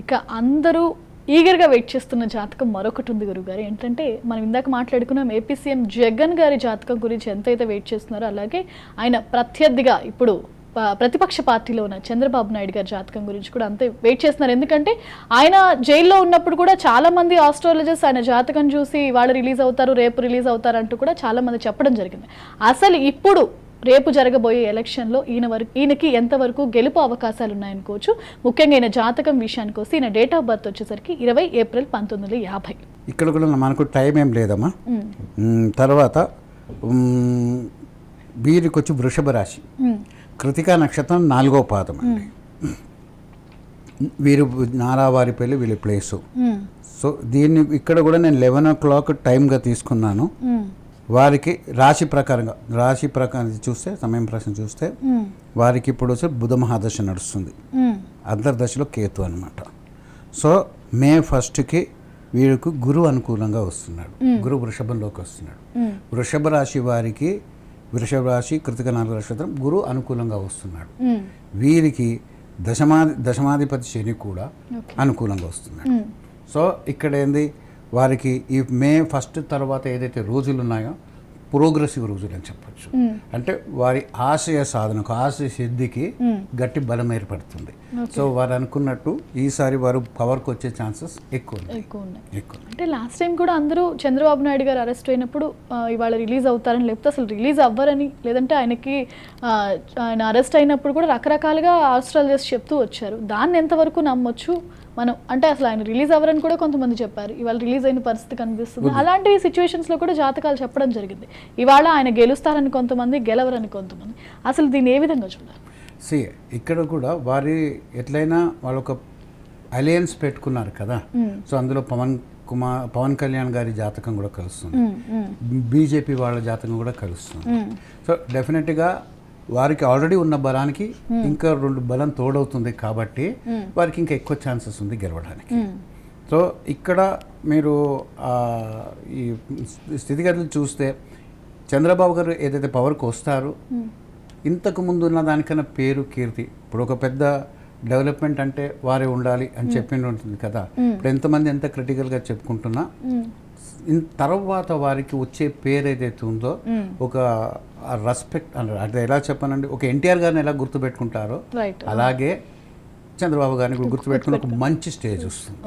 ఇక అందరూ ఈగర్గా వెయిట్ చేస్తున్న జాతకం మరొకటి ఉంది గురుగారు. ఏంటంటే మనం ఇందాక మాట్లాడుకున్నాం ఏపీ సీఎం జగన్ గారి జాతకం గురించి ఎంతైతే వెయిట్ చేస్తున్నారో అలాగే ఆయన ప్రత్యర్థిగా ఇప్పుడు ప్రతిపక్ష పార్టీలో ఉన్న చంద్రబాబు నాయుడు గారి జాతకం గురించి కూడా అంతే వెయిట్ చేస్తున్నారు. ఎందుకంటే ఆయన జైల్లో ఉన్నప్పుడు కూడా చాలా మంది ఆస్ట్రాలజర్స్ ఆయన జాతకం చూసి వాళ్ళు రిలీజ్ అవుతారు రేపు రిలీజ్ అవుతారు అంటూ కూడా చాలా మంది చెప్పడం జరిగింది. అసలు ఇప్పుడు రేపు జరగబోయే ఎలక్షన్లో ఈయన వరకు ఈయనకి ఎంతవరకు గెలుపు అవకాశాలు ఉన్నాయనుకోవచ్చు ముఖ్యంగా ఈయన జాతకం విషయానికి వస్తే ఈయన డేట్ ఆఫ్ బర్త్ వచ్చేసరికి ఇరవై ఏప్రిల్ పంతొమ్మిది వందల యాభై. ఇక్కడ కూడా మనకు టైం ఏం లేదమ్మా. తర్వాత వీరికి వచ్చి వృషభ రాశి. కృతికా నక్షత్రం నాలుగో పాదం అండి. వీరు నారావారిపల్లి వీళ్ళ ప్లేసు సో దీన్ని ఇక్కడ కూడా నేను లెవెన్ ఓ క్లాక్ టైంగా తీసుకున్నాను. వారికి రాశి ప్రకారంగా రాశి ప్రకారం చూస్తే సమయం ప్రకారం చూస్తే వారికి ఇప్పుడు వచ్చి బుధ మహాదశ నడుస్తుంది. అంతర్దశలో కేతు అనమాట సో మే ఫస్ట్కి వీరికి గురు అనుకూలంగా వస్తున్నాడు. గురు వృషభంలోకి వస్తున్నాడు. వృషభ రాశి వారికి వృషభ రాశి కృతిక నాలుగు నక్షత్రం గురు అనుకూలంగా వస్తున్నాడు. వీరికి దశమాధి దశమాధిపతి శని కూడా అనుకూలంగా వస్తున్నాడు. సో ఇక్కడ ఏంది? వారికి ఈ మే ఫస్ట్ తర్వాత ఏదైతే రోజులు ఉన్నాయో ప్రోగ్రెసివ్ రోజులు అని చెప్పొచ్చు. అంటే వారి ఆశయ సాధనకు ఆశయ సిద్ధికి గట్టి బలం ఏర్పడుతుంది. సో వారు అనుకున్నట్టు ఈసారి వారు పవర్కి వచ్చే ఛాన్సెస్ ఎక్కువ ఉన్నాయి. ఎక్కువ అంటే లాస్ట్ టైం కూడా అందరూ చంద్రబాబు నాయుడు గారు అరెస్ట్ అయినప్పుడు ఇవాళ రిలీజ్ అవుతారని లేకపోతే అసలు రిలీజ్ అవ్వరని లేదంటే ఆయనకి ఆయన అరెస్ట్ అయినప్పుడు కూడా రకరకాలుగా ఆస్ట్రాలజర్స్ చెప్తూ వచ్చారు. దాన్ని ఎంతవరకు నమ్మొచ్చు? మనం అంటే అసలు ఆయన రిలీజ్ అవ్వరని కూడా కొంతమంది చెప్పారు. ఇవాళ రిలీజ్ అయిన పరిస్థితి కనిపిస్తుంది. అలాంటి సిచ్యువేషన్స్లో కూడా జాతకాలు చెప్పడం జరిగింది. ఇవాళ ఆయన గెలుస్తారని కొంతమంది గెలవరని కొంతమంది. అసలు దీన్ని ఏ విధంగా చూడాలి? సి ఇక్కడ కూడా వారి ఎట్లయినా వాళ్ళు ఒక అలయన్స్ పెట్టుకున్నారు కదా. సో అందులో పవన్ కుమార్ పవన్ కళ్యాణ్ గారి జాతకం కూడా కలుస్తుంది. బీజేపీ వాళ్ళ జాతకం కూడా కలుస్తుంది. సో డెఫినెట్గా వారికి ఆల్రెడీ ఉన్న బలానికి ఇంకా రెండు బలం తోడవుతుంది కాబట్టి వారికి ఇంకా ఎక్కువ ఛాన్సెస్ ఉంది గెలవడానికి. సో ఇక్కడ మీరు ఈ స్థితిగతులు చూస్తే చంద్రబాబు గారు ఏదైతే పవర్కి వస్తారో ఇంతకు ముందు ఉన్న దానికన్నా పేరు కీర్తి. ఇప్పుడు ఒక పెద్ద డెవలప్మెంట్ అంటే వారే ఉండాలి అని చెప్పి ఉంటుంది కదా. ఇప్పుడు ఎంతమంది ఎంత క్రిటికల్గా చెప్పుకుంటున్నా తర్వాత వారికి వచ్చే పేరు ఏదైతే ఉందో ఒక రెస్పెక్ట్ అంటే ఎలా చెప్పానండి? ఒక ఎన్టీఆర్ గారిని ఎలా గుర్తుపెట్టుకుంటారో అలాగే చంద్రబాబు గారిని గుర్తుపెట్టుకుని ఒక మంచి స్టేజ్ వస్తుంది.